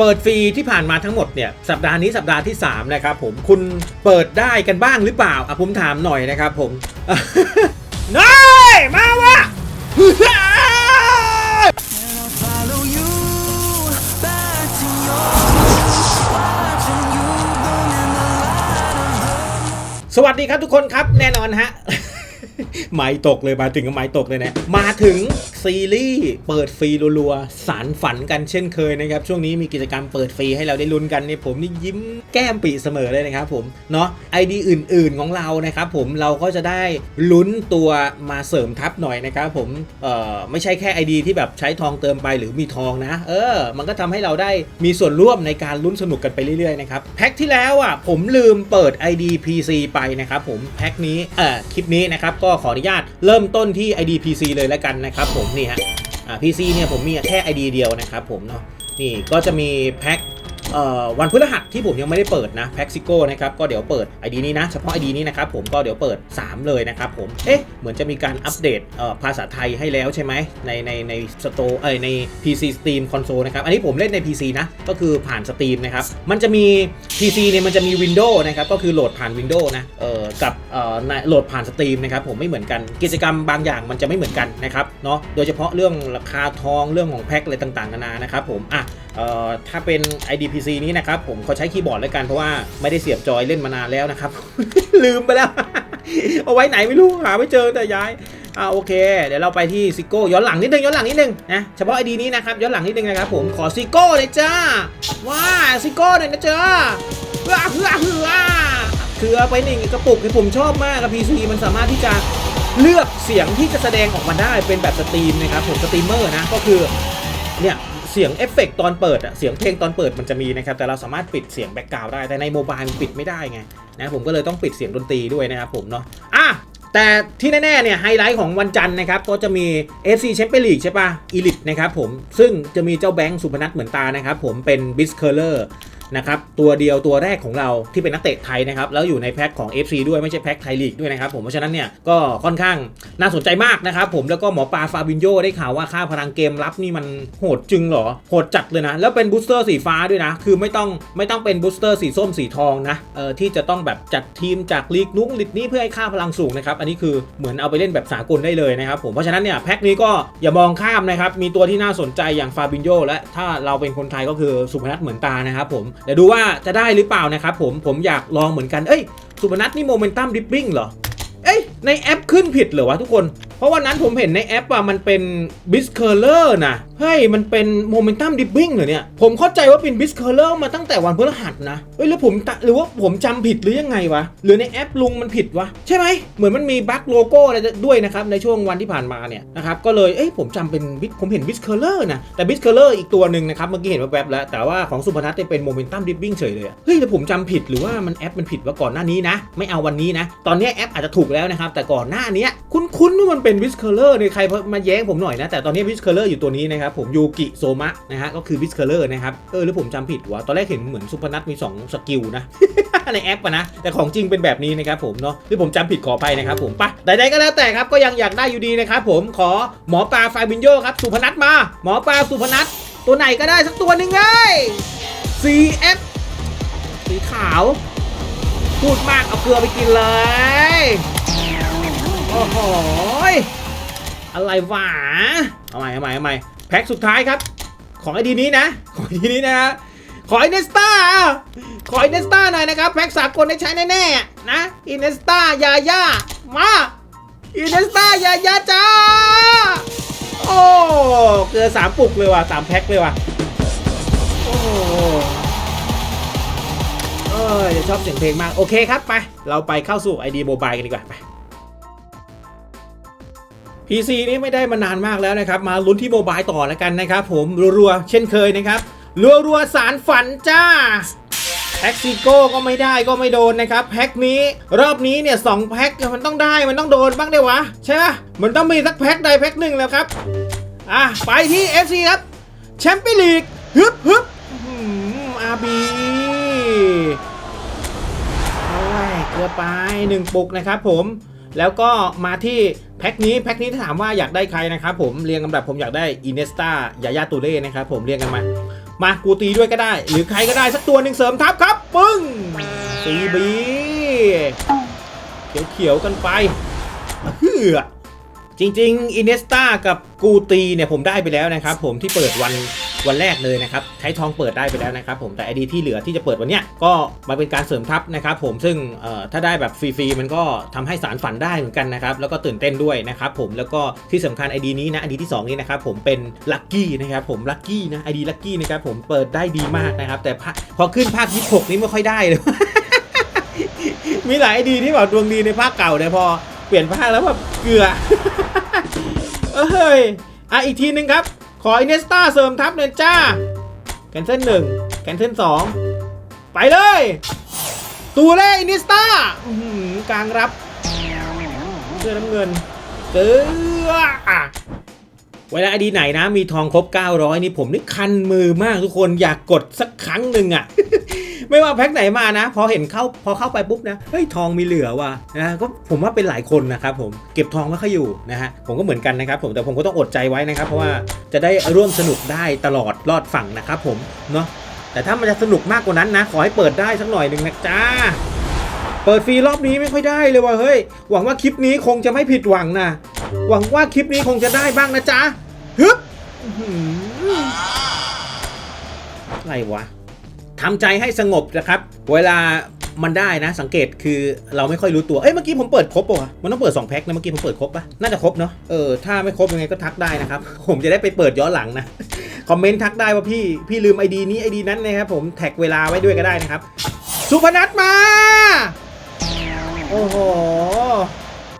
เปิดฟรีที่ผ่านมาทั้งหมดเนี่ยสัปดาห์นี้สัปดาห์ที่3นะครับผมคุณเปิดได้กันบ้างหรือเปล่าอะผมถามหน่อยนะครับผมนายมาวะสวัสดีครับทุกคนครับแน่นอนฮะไม้ตกเลยมาถึงก็ไม้ตกเลยนะมาถึงซีรีส์เปิดฟรีรัวๆ สารฝันกันเช่นเคยนะครับ ช่วงนี้มีกิจกรรมเปิดฟรีให้เราได้ลุ้นกันเนี่ยผมนี่ยิ้มแก้มปีเสมอเลยนะครับผมเนาะไอดีอื่นๆของเรานะครับผมเราก็จะได้ลุ้นตัวมาเสริมทัพหน่อยนะครับผมเอ่อไม่ใช่แค่ ID ที่แบบใช้ทองเติมไปหรือมีทองนะ เออ มันก็ทำให้เราได้มีส่วนร่วมในการลุ้นสนุกกันไปเรื่อยๆนะครับแพ็คที่แล้วอะผมลืมเปิด ID PC ไปนะครับผมแพ็คนี้เอ่อคลิปนี้นะครับก็ขออนุญาตเริ่มต้นที่ ID PC เลยแล้วกันนะครับผมนี่ฮะอ่าพีซีเนี่ยผมมีแค่ ID เดียวนะครับผมเนาะนี่ก็จะมีแพ็ค วันพฤหัสที่ผมยังไม่ได้เปิดนะแพ็กซิโก้นะครับก็เดี๋ยวเปิด ID นี้นะ เฉพาะ ID นี้นะครับผมก็เดี๋ยวเปิด 3 เลยนะครับผมเอ๊ะเหมือนจะมีการอัปเดตภาษาไทยให้แล้วใช่ไหมในในในสโตเอ้ใน PC Steam Console นะครับอันนี้ผมเล่นใน PC นะก็คือผ่าน Steam นะครับมันจะมี PC เนี่ยมันจะมี Windows นะครับก็คือโหลดผ่าน Windows นะเอ่อกับเอ่อในโหลดผ่าน Steam นะครับผมไม่เหมือนกันกิจกรรมบางอย่างมันจะไม่เหมือนกันนะครับเนาะโดยเฉพาะเรื่องราคาทองเรื่องของแพ็คอะไรต่างๆนานานะครับผมอะ เอ่อถ้าเป็น IDPC นี้นะครับผมขอใช้คีย์บอร์ดแล้วกันเพราะว่าไม่ได้เสียบจอยเล่นมานานแล้วนะครับ ลืมไปแล้ว เอาไว้ไหนไม่รู้หาไม่เจอแต่ย้ายอ่าโอเค เดี๋ยวเราไปที่ซิโก้ย้อนหลังนิดนึงย้อนหลังนิดนึงนะเฉพาะ ID นี้นะครับย้อนหลังนิดนึงนะครับผมขอซิโก้เลยจ้าว้าซิโก้หน่อยนะจ้าเฮือเฮือเฮือคือเอาไปหนึ่งกระปุกที่ผมชอบมากกับ PC มันสามารถที่จะเลือกเสียงที่จะแสดงออกมาได้เป็นแบบสตรีมนะครับผมสตรีมเมอร์นะก็คือเนี่ย เสียงเอฟเฟกต์ตอนเปิดอะเสียงเพลงตอนเปิดมันจะมีนะครับ แต่เราสามารถปิดเสียงแบ็กกราวด์ได้ แต่ในโมบายมันปิดไม่ได้ไงนะผมก็เลยต้องปิดเสียงดนตรีด้วยนะครับผมเนาะอะแต่ที่แน่ๆเนี่ยไฮไลท์ของวันจันทร์นะครับก็จะมี FC Champions League ใช่ปะอีลิทนะครับผมซึ่งจะมีเจ้าแบงค์สุพนัทเหมือนตานะครับผมเป็นบิสเคอร์เลอร์ นะครับตัวเดียวตัวแรกของเราที่เป็นนักเตะไทยนะครับแล้วอยู่ในแพ็คของ FC ด้วยไม่ใช่แพ็คไทยลีกด้วยนะครับผมเพราะฉะนั้นเนี่ยก็ค่อนข้างน่าสนใจมากนะครับผมแล้วก็หมอปลาฟาบินโยได้ข่าวว่าค่าพลังเกมรับนี่มันโหดจึงหรอโหดจัดเลยนะ แล้วเป็นบูสเตอร์สีฟ้าด้วยนะ คือไม่ต้องไม่ต้องเป็นบูสเตอร์สีส้มสีทองนะเออที่จะต้องแบบจัดทีมจากลีกนุ้งลีกนี้เพื่อให้ค่าพลังสูงนะครับอันนี้คือเหมือนเอาไปเล่นแบบสากลได้เลยนะครับผมเพราะฉะนั้นเนี่ยแพ็คนี้ก็อย่ามองข้ามนะครับมีตัวที่น่าสนใจอย่างฟาบินโยและถ้าเราเป็นคนไทยก็คือสุพนัทเหมือนตานะครับผมเดี๋ยวดูว่าจะได้หรือเปล่านะครับผมผมอยากลองเหมือนกันเอ้ยสุพนัทนี่โมเมนตัมดิปปิ้งเหรอเอ้ยในแอปขึ้นผิดเหรอวะทุกคน เพราะวันนั้นผมเห็นในแอปว่ามันเป็นบิสเคอร์เลอร์นะ เฮ้ยมันเป็นโมเมนตัมดิปปิ้งเหรอเนี่ย ผมเข้าใจว่าเป็นบิสเคอร์เลอร์มาตั้งแต่วันพฤหัสนะเอ้ยหรือผมตะหรือว่าผมจำผิดหรือยังไงวะ หรือในแอปลุงมันผิดวะ ใช่ไหม เหมือนมันมีบั๊กโลโก้อะไรด้วยนะครับ ในช่วงวันที่ผ่านมาเนี่ยนะครับ ก็เลยเอ้ยผมจำเป็น Bis- ผมเห็นบิสเคอร์เลอร์นะ แต่บิสเคอร์เลอร์อีกตัวหนึ่งนะครับ เมื่อกี้เห็นแวบๆแล้ว แต่ว่าของสุพนัทเป็นโมเมนตัมดิปปิ้งเฉยเลยเฮ้ยแต่ผมจำผิดหรือว่ามันแอปมันผิดว่าก่อนหน้านี้นะ ไม่เอาวันนี้นะ ตอนนี้แอปอาจจะถูกแล้วนะครับแต่ก่อนหน้านี้คุ้นๆว่ามันเป็นวิสเคอร์เลอร์เนี่ยใครมาแย้งผมหน่อยนะแต่ตอนนี้วิสเคอร์เลอร์อยู่ตัวนี้นะครับผมยูกิโซมะนะฮะก็คือวิสเคอร์เลอร์นะครับเออหรือผมจำผิดวะตอนแรกเห็นเหมือนสุพนัทมีสองสกิลนะในแอปะนะแต่ของจริงเป็นแบบนี้นะครับผมเนาะหรือผมจำผิดขออภัยนะครับผมปะใดๆก็แล้วแต่ครับก็ยังอยากได้อยู่ดีนะครับผมขอหมอปลาไฟบินโยครับสุพนัทมา หมอปลาสุพนัทตัวไหนก็ได้สักตัวหนึ่งเลย CF สีขาว พูดมากเอาเกลือไปกินเลยโอ้โหอะไรหวะเอาใหม่เอาใหม่เอาใหม่ แพ็คสุดท้ายครับ ของไอดีนี้นะ ของไอดีนี้นะฮะขออินเนสตาขออินเนสตาหน่อยนะครับ แพ็คสากลได้ใช้แน่ๆ นะ อินเนสตายาย่ามา อินเนสตายาย่าจ้า โอ้เกือสามปุกเลยว่ะสามแพ็คเลยว่ะ โอ้เออเดี๋ยวชอบเสียงเพลงมาก โอเคครับ ไป เราไปเข้าสู่ ID Mobile กันดีกว่าไป PC นี่ไม่ได้มานานมากแล้วนะครับ มาลุ้นที่โมบายต่อแล้วกันนะครับ ผมรัวๆ เช่นเคยนะครับ รัวๆ สารฝันจ้าแพ็กซิโก้ก็ไม่ได้ก็ไม่โดนนะครับแพ็กนี้รอบนี้เนี่ยสองแพ็กมันต้องได้มันต้องโดนบ้างเดียวะ ใช่ไหมมันต้องมีสักแพ็กใดแพ็กหนึ่งแล้วครับ อะ ไปที่ FC ครับแชมเปี้ยนลีกฮึบฮึบอาร์บีโอ้ยเกือไปหนึ่งปุกนะครับผม แล้วก็มาที่แพ็คนี้แพ็คนี้ถ้าถามว่าอยากได้ใครนะครับผมเรียงลำดับผมอยากได้อินเนสตายาย่าตูเล่นะครับผมเรียงกันมา มากูตีด้วยก็ได้ หรือใครก็ได้สักตัวหนึ่งเสริมทัพครับปึ้งซีบีเขียวๆกันไปเฮือจริงๆอินเนสตากับกูตีเนี่ยผมได้ไปแล้วนะครับผมที่เปิดวัน วันแรกเลยนะครับใช้ทองเปิดได้ไปแล้วนะครับผมแต่ไอดีที่เหลือที่จะเปิดวันเนี้ยก็มาเป็นการเสริมทัพนะครับผมซึ่งถ้าได้แบบฟรีๆมันก็ทำให้สารฝันได้เหมือนกันนะครับแล้วก็ตื่นเต้นด้วยนะครับผมแล้วก็ที่สำคัญไอดีนี้นะไอดีที่สองนี้นะครับผมเป็นลัคกี้นะครับผมลัคกี้นะไอดีลัคกี้นะครับผมเปิดได้ดีมากนะครับแต่พอขึ้นภาค26นี้ไม่ค่อยได้เลยมีหลายไอดีที่แบบดวงดีในภาคเก่าเนี่ยพอเปลี่ยนภาคแล้วแบบเกลือเอ้ยอะอีกทีหนึงครับ ขออินเนสตาเสริมทัพเลยจ้าแคนเซิลหนึ่งแคนเซิลสองไปเลยตูเล่อินเนสตากลางรับเสื้อน้ำเงินเกือเวลาอดีไหนนะมีทองครบ 900 นี่ผมนี่คันมือมากทุกคนอยากกดสักครั้งหนึ่งอะ ไม่ว่าแพ็คไหนมานะ พอเห็นเข้าพอเข้าไปปุ๊บนะเฮ้ยทองมีเหลือว่ะนะก็ผมว่าเป็นหลายคนนะครับผมเก็บทองไม่ค่อยอยู่นะฮะผมก็เหมือนกันนะครับผมแต่ผมก็ต้องอดใจไว้นะครับ เพราะว่าจะได้ร่วมสนุกได้ตลอดรอดฝั่งนะครับผมเนาะแต่ถ้ามันจะสนุกมากกว่านั้นนะ ขอให้เปิดได้สักหน่อยหนึ่งนะจ้าเปิดฟรีรอบนี้ไม่ค่อยได้เลยว่ะเฮ้ยหวังว่าคลิปนี้คงจะไม่ผิดหวังนะหวังว่าคลิปนี้คงจะได้บ้างนะจ๊ะฮึบอื้อหืออะไรวะ ทำใจให้สงบนะครับ เวลามันได้นะ สังเกตคือเราไม่ค่อยรู้ตัว เอ้ยเมื่อกี้ผมเปิดครบป่ะมันต้องเปิด2แพ็คนะเมื่อกี้ผมเปิดครบปะน่าจะครบเนาะเออถ้าไม่ครบยังไงก็ทักได้นะครับ ผมจะได้ไปเปิดย้อนหลังนะคอมเมนต์ทักได้ว่าพี่พี่ลืมไอดีนี้ไอดีนั้นนะครับผมแท็กเวลาไว้ด้วยก็ได้นะครับ สุพนัทมา โอ้โห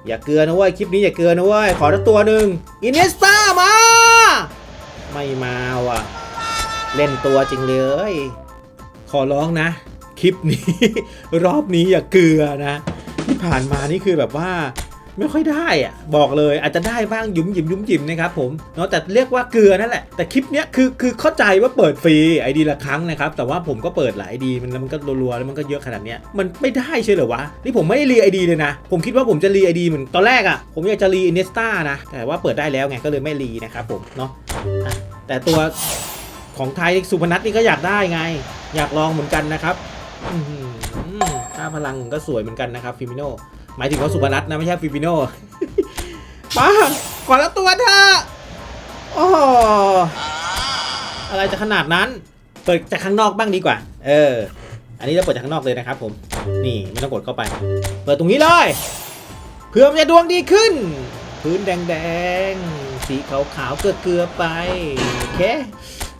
อย่าเกลือนะเว้ยคลิปนี้อย่าเกลือนะเว้ยขอสักตัวหนึ่งอินเนสตามา ไม่มาว่ะเล่นตัวจริงเลย ขอร้องนะ คลิปนี้ รอบนี้อย่าเกลือนะ ที่ผ่านมานี่คือแบบว่าไม่ค่อยได้อะบอกเลยอาจจะได้บ้างยุมหยิมยุ่มหยิมนะครับผมเนาะแต่เรียกว่าเกลือนั่นแหละแต่คลิปเนี้ยคือคือเข้าใจว่าเปิดฟรีไอดีละครั้งนะครับแต่ว่าผมก็เปิดหลายไอดีมันแล้วมันก็รัวๆแล้วมันก็เยอะขนาดเนี้ยมันไม่ได้ใช่เหรอวะนี่ผมไม่ได้รีไอดีเลยนะ ผมคิดว่าผมจะรีไอดีเหมือนตอนแรกอะ่ะผมอยากจะรีอินเนสตานะแต่ว่าเปิดได้แล้วไงก็เลยไม่รีนะครับผมเนาะแต่ตัว ของไทยสุพนัทนี่ก็อยากได้ไง อยากลองเหมือนกันนะครับอื้อหือค่าพลังก็สวยเหมือนกันนะครับฟิมิโนหมายถึงว่าสุพนัทนะไม่ใช่ฟิมิโนมาขอละตัวเธอะโอ้อะไรจะขนาดนั้น เปิดจากข้างนอกบ้างดีกว่า เออ อันนี้เราเปิดจากข้างนอกเลยนะครับ ผม นี่ไม่ต้องกดเข้าไป เปิดตรงนี้เลย เพื่อมันจะดวงดีขึ้น พื้นแดงๆ สีขาวๆเกลือๆไป โอเค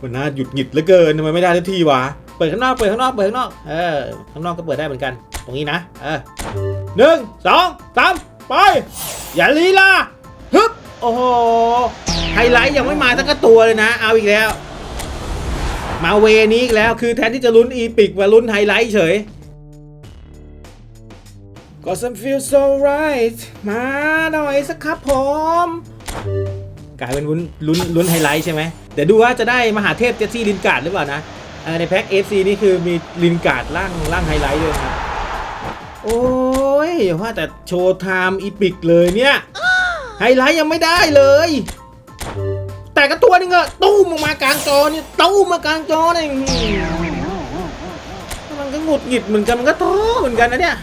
วันน่าหยุดหงิดเหลือเกินทำไมไม่ได้ทันทีวะ เปิดข้างนอก เปิดข้างนอก เปิดข้างนอก เออ ข้างนอกก็เปิดได้เหมือนกัน ตรงนี้นะ เออหนึ่งสองสามไป อย่าลีลาฮึบ โอ้โห ไฮไลท์ยังไม่มาสักตัวเลยนะ เอาอีกแล้ว มาเวนี้อีกแล้ว คือแทนที่จะลุ้นอีพิกมาลุ้นไฮไลท์เฉยก็ some feel so right มาหน่อยสักครับผม กลายเป็นลุ้นลุ้นลุ้นไฮไลท์ใช่ไหมเดี๋ยวดูว่าจะได้มหาเทพเจสซี่ลินการ์ดหรือเปล่านะในแพ็ค FC นี่คือมีลินการ์ดร่างร่างไฮไลท์ด้วยครับโอ้ยว่าแต่โชว์ไทม์อีพิกเลยเนี่ยไฮไลท์ยังไม่ได้เลย แต่ก็ตัวนึงอะตู้มออกมากลางจอเนี่ยตู้มากลางจอเนี่ยมันก็หงุดหงิดเหมือนกันมันก็ท้อเหมือนกันนะเนี่ย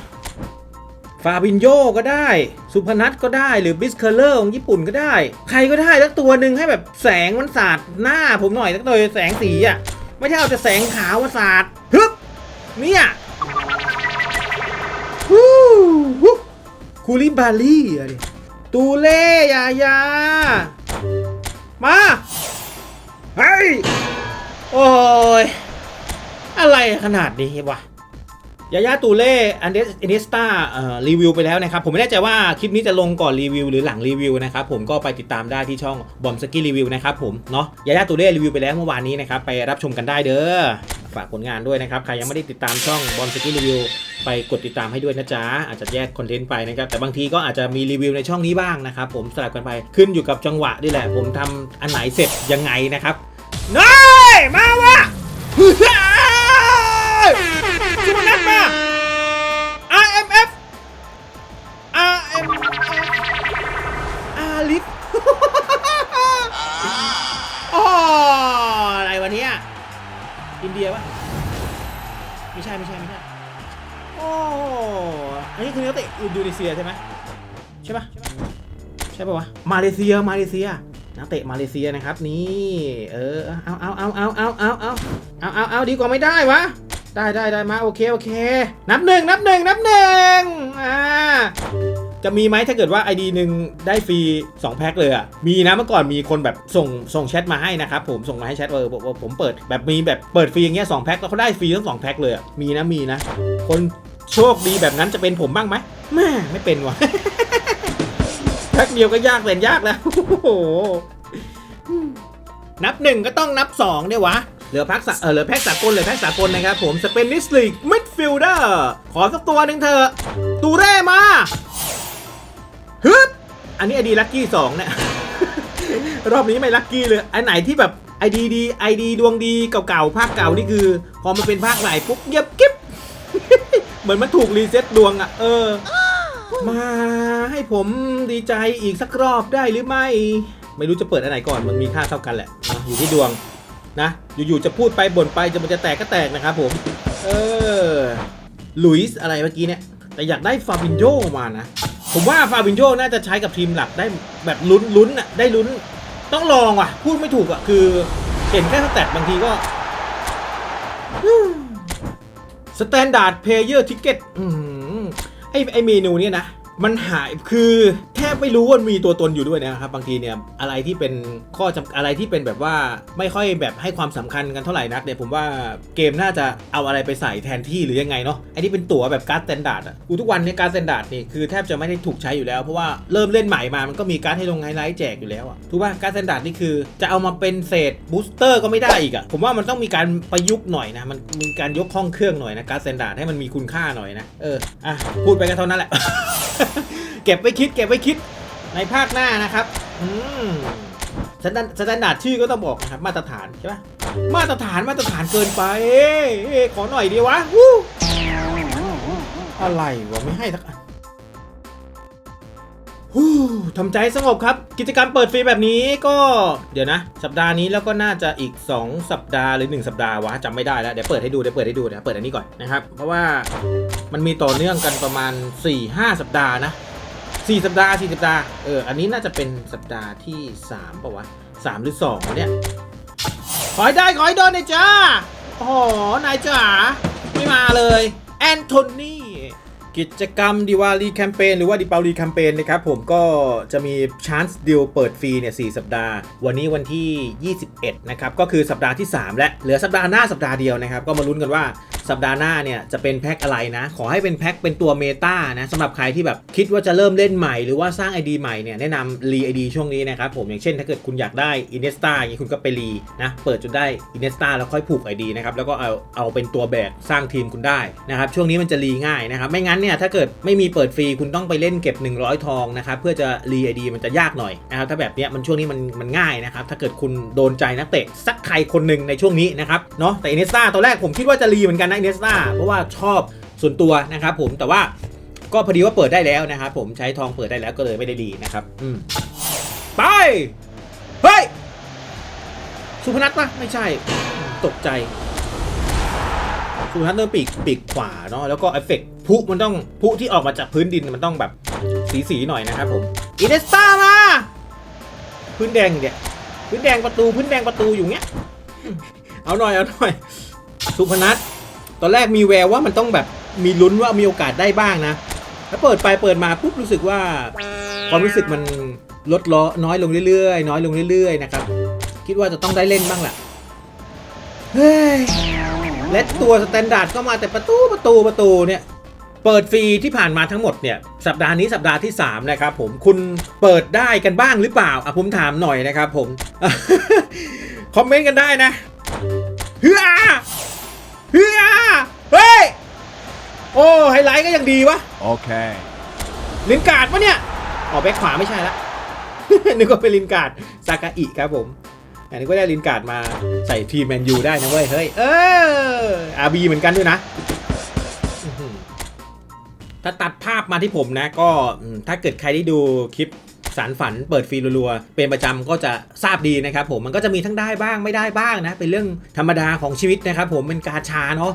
ฟาบินโยก็ได้ สุพนัทก็ได้หรือบิสเคอร์เลอร์ของญี่ปุ่นก็ได้ ใครก็ได้สักตัวหนึ่งให้แบบแสงมันสาดหน้าผมหน่อยสักหน่อยแสงสีอะ ไม่ใช่เอาแต่แสงขาวมาสาดฮึบเนี่ยฮู้ฮู้คูลิบาลี่อะดิตูเล่ยายา มาเฮ้ยโอ้ยอะไรขนาดนี้วะ ยายาตูเล่อันเดสอินิสตารีวิวไปแล้วนะครับ ผมไม่แน่ใจว่าคลิปนี้จะลงก่อนรีวิวหรือหลังรีวิวนะครับผมก็ไปติดตามได้ที่ช่องบอมสกี้รีวิวนะครับผมเนาะยายาตูเล่รีวิวไปแล้วเมื่อวานนี้นะครับไปรับชมกันได้เด้อฝากผลงานด้วยนะครับ ใครยังไม่ได้ติดตามช่องบอมสกี้รีวิวไปกดติดตามให้ด้วยนะจ๊ะ อาจจะแยกคอนเทนต์ไปนะครับ แต่บางทีก็อาจจะมีรีวิวในช่องนี้บ้างนะครับผมสลับกันไปขึ้นอยู่กับจังหวะนี่แหละ ผมทำอันไหนเสร็จยังไงนะครับน้อยมาวะ เซียใช่ไหมใช่ปะใช่ปะวะมาเลเซียมาเลเซียนักเตะมาเลเซียนะครับนี่เออเอาเอาเอาเอาเอาเอาเอาเอาเอาเอาดีกว่าไม่ได้วะได้ได้ได้มาโอเคโอเค นับหนึ่งนับหนึ่งนับหนึ่งอ่าจะมีไหมถ้าเกิดว่า ID หนึ่งได้ฟรี 2 แพ็คเลยอะมีนะเมื่อก่อนมีคนแบบส่งส่งแชทมาให้นะครับผมส่งมาให้แชทเออบอกว่าผมเปิดแบบมีแบบเปิดฟรีอย่างเงี้ยสองแพ็คแล้วเขาได้ฟรีทั้งสองแพ็คเลยอะมีนะมีนะ คน โชคดีแบบนั้นจะเป็นผมบ้างไหมแม่ไม่เป็นว่ะแพ็คเดียวก็ยากแสนยากแล้วโอ้โหนับหนึ่งก็ต้องนับสองเนี่ยวะเหลือแพ็กสะเออเหลือแพ็กสากลเหลือแพ็กสากลนะครับผมสเปนนิสลีกมิดฟิลเดอร์ขอสักตัวหนึ่งเถอะตูเร่มาฮึบอันนี้ไอดีลัคกี้สองเนี่ยรอบนี้ไม่ลัคกี้เลยอันไหนที่แบบไอดีดีไอดีดวงดีเก่าๆภาคเก่านี่คือ พอมันเป็นภาคใหม่ปุ๊บเงียบกิ๊บ เหมือนมันถูกรีเซ็ตดวงอะ่ะ เออ มาให้ผมดีใจอีกสักรอบได้หรือไม่ ไม่รู้จะเปิดอันไหนก่อนมันมีค่าเท่ากันแหละนะอยู่ที่ดวงนะ อยู่ๆจะพูดไปบ่นไปจะมันจะแตกก็แตกนะครับผม เออหลุยส์อะไรเมื่อกี้เนี่ย แต่อยากได้ฟาบินโยมานะ ผมว่าฟาบินโยน่าจะใช้กับทีมหลักได้แบบลุ้นลุ้นอะได้ลุ้น ต้องลองว่ะ พูดไม่ถูกอะคือ เห็นแค่สแตทบางทีก็ สแตนดาร์ดเพลเยอร์ทิเก็ตไอไอเมนูเนี้ยนะ มันหายคือแทบไม่รู้ว่ามีตัวตนอยู่ด้วยนะครับบางทีเนี่ยอะไรที่เป็นข้อจำอะไรที่เป็นแบบว่าไม่ค่อยแบบให้ความสำคัญกันเท่าไหร่นักเนี่ยผมว่าเกมน่าจะเอาอะไรไปใส่แทนที่หรือยังไงเนาะไอ้ที่เป็นตั๋วแบบการ์ดสแตนดาร์ดอะกูทุกวันเนี้การ์ดสแตนดาร์ดนี่คือแทบจะไม่ได้ถูกใช้อยู่แล้วเพราะว่าเริ่มเล่นใหม่มามันก็มีการ์ดให้ลงไฮไลท์แจกอยู่แล้วอะถูกป่ะการ์ดสแตนดาร์ดนี่คือจะเอามาเป็นเศษบูสเตอร์ก็ไม่ได้อีกอะผมว่ามันต้องมีการประยุกต์หน่อยนะมันมีการยกห้องเครื่องหน่อยนะการ์ดสแตนดาร์ดให้มันมีคุณค่าหน่อยนะเอออะพูดไปก็เท่านั้นแหละ เก็บไว้คิดเก็บไว้คิดในภาคหน้านะครับอืมสแตนสแตนดาร์ดชื่อก็ต้องบอกนะครับ มาตรฐานใช่ปะมาตรฐานมาตรฐานเกินไปเอ้ขอหน่อยดีวะวู้อะไรวะไม่ให้สักฮู้ทำใจสงบครับ กิจกรรมเปิดฟรีแบบนี้ก็เดี๋ยวนะ สัปดาห์นี้แล้วก็น่าจะอีก 2 สัปดาห์หรือ 1 สัปดาห์วะจำไม่ได้แล้ว เดี๋ยวเปิดให้ดูเดี๋ยวเปิดให้ดูเดี๋ยวเปิดอันนี้ก่อนนะครับ เพราะว่ามันมีต่อเนื่องกันประมาณ 4-5 สัปดาห์นะ สี่สัปดาห์สี่สัปดาห์เอออันนี้น่าจะเป็นสัปดาห์ที่สามป่าวะสามหรือสองวะเนี่ยขอให้ได้ขอให้โดนเลยจ้าโอ้โหนายจ๋าไม่มาเลยแอนโทนีกิจกรรมดิวาลีแคมเปญหรือว่าดิปาลีแคมเปญนะครับผมก็จะมีช a น c ์ deal เปิดฟรีเนี่ยสสัปดาห์ วันนี้วันที่ 21 นะครับ ก็คือสัปดาห์ที่ 3 และเหลือสัปดาห์หน้าสัปดาห์เดียวนะครับ ก็มาลุ้นกันว่า สัปดาห์หน้าเนี่ยจะเป็นแพ็คอะไรนะ ขอให้เป็นแพ็คเป็นตัวเมตานะสำหรับใครที่แบบคิดว่าจะเริ่มเล่นใหม่ หรือว่าสร้าง ID ใหม่เนี่ยแนะนำรีไอดีช่วงนี้นะครับผมอย่างเช่นถ้าเกิดคุณอยากได้อินเนสตาอย่างนี้คุณก็ไปรีนะเปิดจนได้อินเนสตาแล้วค่อยผูก ID นะครับแล้วก็เอาเอาเป็นตัวแบกสร้างทีมคุณได้นะครับช่วงนี้มันจะรีง่ายนะครับไม่งั้นเนี่ยถ้าเกิดไม่มีเปิดฟรีคุณต้องไปเล่นเก็บ 100 ทองนะครับเพื่อจะรีไอดีมันจะยากหน่อยนะครับถ้าแบบเนี้ยมันช่วงนี้มันมันง่ายนะครับถ้าเกิดคุณโดนใจนักเตะสักใครคนหนึ่งในช่วงนี้นะครับเนาะแต่อินเนสตาตอนแรกผมคิดว่าจะรีเหมือนกันนะอินเนสตาเพราะว่าชอบส่วนตัวนะครับผมแต่ว่าก็พอดีว่าเปิดได้แล้วนะครับผมใช้ทองเปิดได้แล้วก็เลยไม่ได้รีนะครับอืมไป เฮ้ย สุพนัทปะไม่ใช่ ตกใจ สุพนัทเริ่มปีกปีกขวาเนาะแล้วก็เอฟเฟกต์พุมันต้องพุที่ออกมาจากพื้นดินมันต้องแบบสีสีหน่อยนะครับผมอินเนสตามาพื้นแดงเนี่ยพื้นแดงประตูพื้นแดงประตูอยู่เงี้ย เอาหน่อยเอาหน่อย สุพนัท ตอนแรกมีแววว่ามันต้องแบบมีลุ้นว่ามีโอกาสได้บ้างนะแล้วเปิดไปเปิดมาปุ๊บรู้สึกว่า ความรู้สึกมันลดล้อน้อยลงเรื่อยๆ น้อยลงเรื่อยๆนะครับ คิดว่าจะต้องได้เล่นบ้างแหละเฮ้ยและตัวสแตนดาร์ดก็มาแต่ประตูประตูประตูเนี่ยเปิดฟรีที่ผ่านมาทั้งหมดเนี่ยสัปดาห์นี้สัปดาห์ที่ 3 นะครับผมคุณเปิดได้กันบ้างหรือเปล่าอะผมถามหน่อยนะครับผม คอมเมนต์กันได้นะเฮือ เฮือเฮ้ย โอ้ไฮไลท์ก็ยังดีวะ Okay. ลินการ์ดปะเนี่ยอ๋อแบ็คขวาไม่ใช่ละ นึกว่าเป็นลินการ์ดซากาอิครับผมอันนี้ก็ได้ลินการ์ดมาใส่ทีมแมนยูได้นะเว้ย เฮ้ย เอออาบีเหมือนกันด้วยนะอื้อหือถ้าตัดภาพมาที่ผมนะ ก็อืมถ้าเกิดใครได้ดูคลิป สารฝันเปิดฟรีรัวๆเป็นประจำก็จะทราบดีนะครับผมมันก็จะมีทั้งได้บ้างไม่ได้บ้างนะเป็นเรื่องธรรมดาของชีวิตนะครับผมเป็นกาชาเนาะ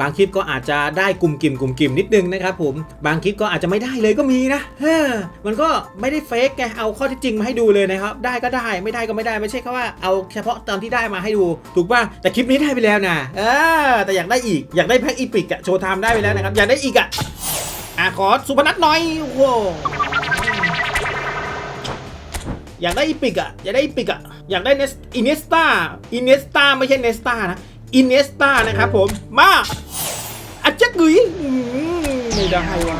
บางคลิปก็อาจจะได้กลุ่มกิ่มกลุ่มกิ่มนิดนึงนะครับผมบางคลิปก็อาจจะไม่ได้เลยก็มีนะเฮ้อมันก็ไม่ได้เฟกไงเอาข้อที่จริงมาให้ดูเลยนะครับได้ก็ได้ไม่ได้ก็ไม่ได้ไม่ใช่แค่ว่าเอาเฉพาะตอนที่ได้มาให้ดูถูกป่ะแต่คลิปนี้ได้ไปแล้วนะเออแต่อยากได้อีกอยากได้แพ็กอีพิกอะโชว์ไทม์ได้ไปแล้วนะครับอยากได้อีกอะอะขอสุพนัทหน่อยโอ้ อยากได้อีปิกอะอยากได้อีปิกอะอยากได้เนสอินเนสตาอินเนสตาไม่ใช่เนสตานะอินเนสตานะครับผม มาอัจจะกุยไม่ได้วะ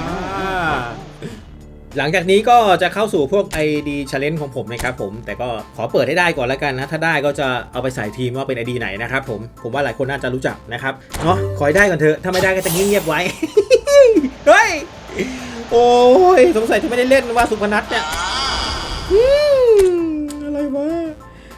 หลังจากนี้ก็จะเข้าสู่พวก ID Challenge ของผมนะครับผม แต่ก็ขอเปิดให้ได้ก่อนแล้วกันนะ ถ้าได้ก็จะเอาไปใส่ทีมว่าเป็น ID ไหนนะครับผม ผมว่าหลายคนน่าจะรู้จักนะครับ เนาะขอให้ได้ก่อนเถอะ ถ้าไม่ได้ก็จะเงียบๆไว้ เฮ้ย โอ้ย สงสัยจะไม่ได้เล่นว่าสุพนัทเนี่ย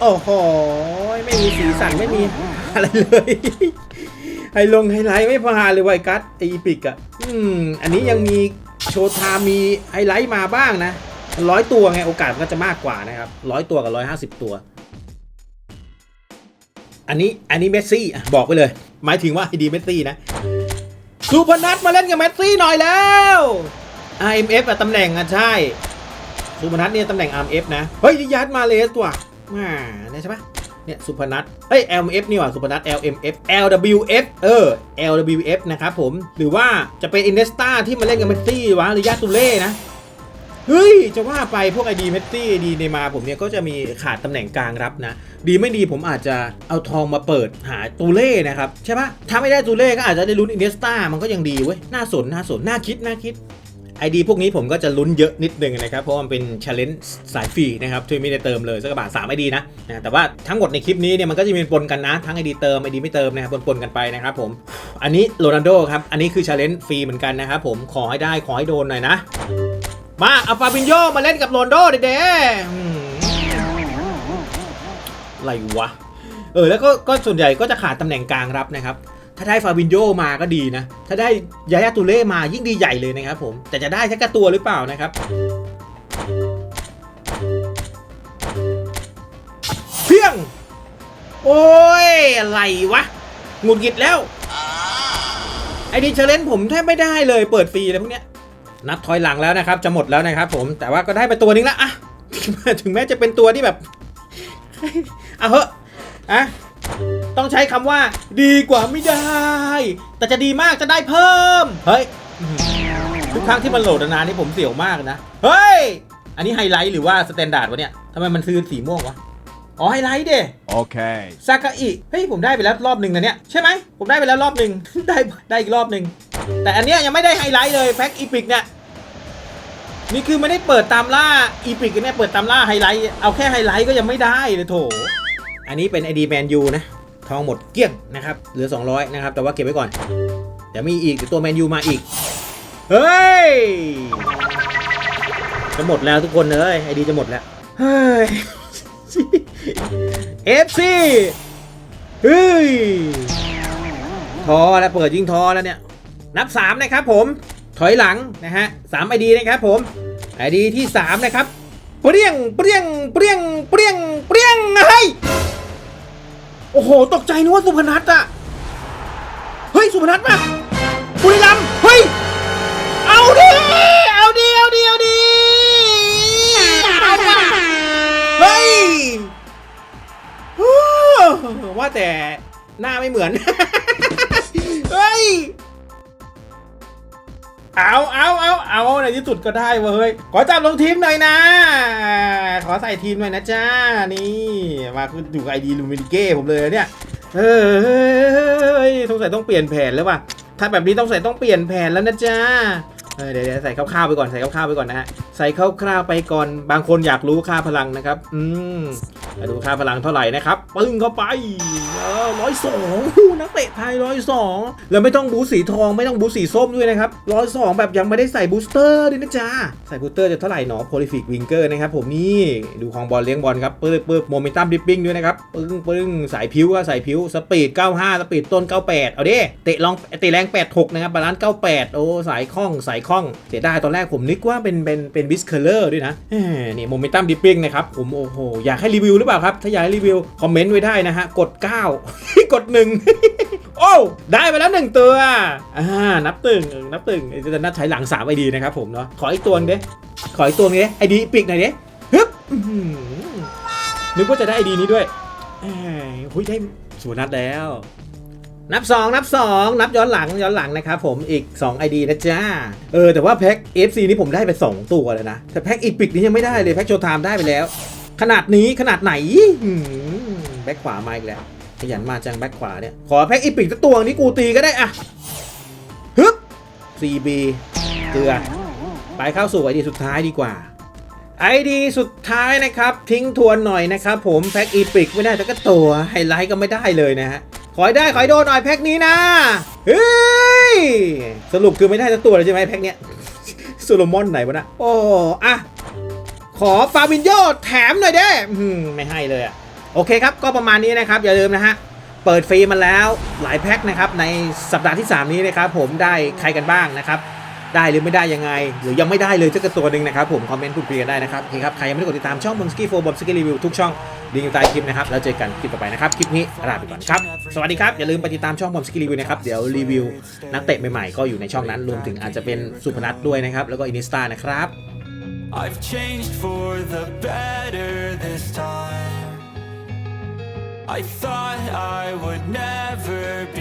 โอ้โห ไม่มีสีสันไม่มีอะไรเลยไฮลงไฮไลท์ไม่พาเลยไวกัสไออีพิกอะอืมอันนี้ยังมีโชว์ไทม์มีไฮไลท์มาบ้างนะร้อยตัวไงโอกาสมันก็จะมากกว่านะครับร้อยตัวกับร้อยห้าสิบตัว อันนี้อันนี้เมสซี่บอกไปเลย หมายถึงว่าไอดีเมสซี่นะสุพนัทมาเล่นกับเมสซี่หน่อยแล้ว RMF อะตำแหน่งอะใช่สุพนัทเนี่ยตำแหน่ง RMF นะ เฮ้ยยัดมาเลสตัว มาเนี่ยใช่ปะเนี่ยสุพนัทเฮ้ย LMF นี่หว่าสุพนัท LMF LWF เออ LWF นะครับผม หรือว่าจะเป็นอินเนสตาที่มาเล่นกับเมสซี่วะหรือยาตุเล่นะ เฮ้ย จะว่าไปพวกไอดีเมสซี่ดีเนมาผมเนี่ยก็จะมีขาดตำแหน่งกลางรับนะ ดีไม่ดีผมอาจจะเอาทองมาเปิดหาตูเล่นะครับ ใช่ปะถ้าไม่ได้ตูเล่ก็อาจจะได้ลุ้นอินเนสตามันก็ยังดีเว้ย น่าสนน่าสนน่าคิดน่าคิด ไอดีพวกนี้ผมก็จะลุ้นเยอะนิดนึงนะครับ เพราะมันเป็น challenge สายฟรีนะครับที่ไม่ได้เติมเลยสักบาท3ไอดีนะนะแต่ว่าทั้งหมดในคลิปนี้เนี่ยมันก็จะมีปนกันนะ ทั้งไอดีเติมไอดีไม่เติมนะครับปนๆกันไปนะครับผมอันนี้โรนัลโดครับอันนี้คือ challenge ฟรีเหมือนกันนะครับผมขอให้ได้ขอให้โดนหน่อยนะ มาอาฟาบินโยมาเล่นกับโรนลโดเด้ออะไรวะเออแล้วก็ก็ส่วนใหญ่ก็จะขาดตำแหน่งกลางรับนะครับ ถ้าได้ฟาบินโยมาก็ดีนะ ถ้าได้ยายาตูเล่มายิ่งดีใหญ่เลยนะครับผม แต่จะได้แค่กระตัวหรือเปล่านะครับ เพียง โอ้ย อะไรวะ หงุดหงิดแล้ว ไอดีเชลเลนผมแทบไม่ได้เลยเปิดฟรีเลยพวกเนี้ย นับถอยหลังแล้วนะครับ จะหมดแล้วนะครับผม แต่ว่าก็ได้ไปตัวนึงละอะ ถึงแม้จะเป็นตัวที่แบบ เอาเหอะอะ ต้องใช้คำว่า ดีกว่าไม่ได้ แต่จะดีมากจะได้เพิ่ม เฮ้ยอื้อหือทุกครั้งที่มันโหลดนานๆนี่ผมเสียวมากนะ เฮ้ย อันนี้ไฮไลท์หรือว่าสแตนดาร์ดวะเนี่ยทำไมมันซื้อสีม่วงวะอ๋อไฮไลท์เด้ Okay. ซากาอิเฮ้ยผมได้ไปแล้วรอบหนึ่งนะเนี่ยใช่ไหมผมได้ไปแล้วรอบหนึ่ง ได้ได้อีกรอบหนึ่งแต่อันเนี้ยยังไม่ได้ไฮไลท์เลยแพ็คอีพิกเนี่ยนี่คือไม่ได้เปิดตามล่าอีพิกเนี่ยเปิดตามล่าไฮไลท์เอาแค่ไฮไลท์ก็ยังไม่ได้เลยโถ อันนี้เป็น ID แมนยูนะ ทองหมดเกลี้ยงนะครับ เหลือ 200 นะครับ แต่ว่าเก็บไว้ก่อน เดี๋ยวมีอีกตัวแมนยูมาอีก เฮ้ย จะหมดแล้วทุกคนเลยไอดีจะหมดแล้ว เฮ้ย FC เฮ้ยท้อแล้วเปิดยิงท้อแล้วเนี่ย นับ 3 นะครับผม ถอยหลังนะฮะสามไอดีนะครับผมไอดีที่ 3 นะครับ เปรี้ยง เปรี้ยง เปรี้ยง เปรี้ยง เปรี้ยงเฮ้ย โอ้โห ตกใจนึกว่าสุพนัทอะเฮ้ย สุพนัทมาบุรีรัมย์เฮ้ย เอาดิ เอาดิ เอาดิ เอาดิเอาว่ะเฮ้ยฮู้ว่าแต่หน้าไม่เหมือน เฮ้ย เอาเอาเอาเอาในที่สุดก็ได้เว้ยขอจับลงทีมหน่อยนะ ขอใส่ทีมหน่อยนะจ้า นี่ มาคุณอยู่ไอดีลูมินิเก้ผมเลยเนี่ยเฮ้ยสงสัยต้องเปลี่ยนแผนแล้วว่ะถ้าแบบนี้ต้องใส่ต้องเปลี่ยนแผนแล้วนะจ้า เดี๋ยวเดี๋ยวใส่คร่าวๆไปก่อนใส่คร่าวๆไปก่อนนะฮะใส่คร่าวๆไปก่อนบางคนอยากรู้ค่าพลังนะครับ อืมดูค่าพลังเท่าไหร่นะครับปึ้งเข้าไปร้อยสองนักเตะไทยร้อยสองแล้วไม่ต้องบูสต์สีทองไม่ต้องบูสต์สีส้มด้วยนะครับร้อยสองแบบยังไม่ได้ใส่บูสเตอร์ด้วยนะจ๊ะใส่บูสเตอร์จะเท่าไหร่หนอโพลิฟิกวิงเกอร์นะครับผมนี่ดูของบอลเลี้ยงบอลครับปึ๊บปึ๊บโมเมนตัมดิปปิ้งด้วยนะครับปึ้งปึ้งสายพิวก็สายพิวสปีด 95 สปีดต้น 98 เอาดิเตะลองเตะแรง 86 นะครับบาลานซ์98 โอ้สายคล่องสายคล่องเสียดายตอนแรกผมนึกว่าเป็นเป็นเป็นบิสเคอร์ด้วยนะนี่โมเมนตัมดิปปิ้งนะครับผมโอ้โหอยากให้รีวิวหรือเปล่าครับ ถ้าอยากให้รีวิว คอมเมนต์ไว้ได้นะฮะ กด 9 กด 1 โอ้ได้ไปแล้วหนึ่งตัว อ่า นับตึงนับตึงจะนัดใช้หลัง3ไอดีนะครับผมเนาะขออีกตัวนึงดิขออีกตัวนึงดิไอดีปิกหน่อยดิฮึบอื้อหือนึกว่าจะได้ไอดีนี้ด้วยเอ้ยหุยได้ศูนัดแล้ว นับ 2 นับ 2 นับย้อนหลังย้อนหลังนะครับผมอีก 2 ID นะจ๊ะเออ แต่ว่าแพ็ค FC นี่ผมได้ไป 2 ตัวแล้วนะ แต่แพ็คอีพิกนี่ยังไม่ได้เลย แพ็คโชว์ไทม์ได้ไปแล้ว ขนาดนี้ขนาดไหนแบ็คขวามาอีกแล้ว ขยันมาจังแบ็คขวาเนี่ย ขอแพ็คอีพิกสักตัวนี้กูตีก็ได้อะฮึบ CB เกลือ ไปเข้าสู่ไอดีสุดท้ายดีกว่าไอดีสุดท้ายนะครับ ทิ้งทวนหน่อยนะครับผม แพ็คอีพิกไม่ได้แต่ก็ตัวไฮไลท์ก็ไม่ได้เลยนะฮะ ขอยได้ขอยโดนหน่อยแพ็คนี้นะ เฮ้ย สรุปคือไม่ได้สักตัวเลยใช่ไหมแพ็คเนี้ยโซโลมอนไหนวะนะโอ้อะขอฟาบินโยแถมหน่อยเด้ไม่ให้เลยอะโอเคครับ ก็ประมาณนี้นะครับ อย่าลืมนะฮะ เปิดฟรีมาแล้วหลายแพ็คนะครับ ในสัปดาห์ที่ 3 นี้นะครับ ผมได้ใครกันบ้างนะครับ ได้หรือไม่ได้ยังไง หรือยังไม่ได้เลยสักตัวหนึ่งนะครับผมคอมเมนต์พูดคุยกันได้นะครับโอเคครับใครยังไม่ได้กดติดตามช่องบอมสกี้โฟบอมสกี้รีวิวทุกช่องลิงอยู่ใต้คลิปนะครับแล้วเจอกันคลิปต่อไปนะครับคลิปนี้ลาไปก่อนครับสวัสดีครับอย่าลืมไปติดตามช่องบอมสกี้รีวิวนะครับเดี๋ยวรีวิวนักเตะใหม่ๆก็อยู่ในช่องนั้นรวมถึงอาจจะเป็นสุพนัทด้วยนะครับแล้วก็อินิสตานะครับ I've changed for the better this time. I thought I would never be.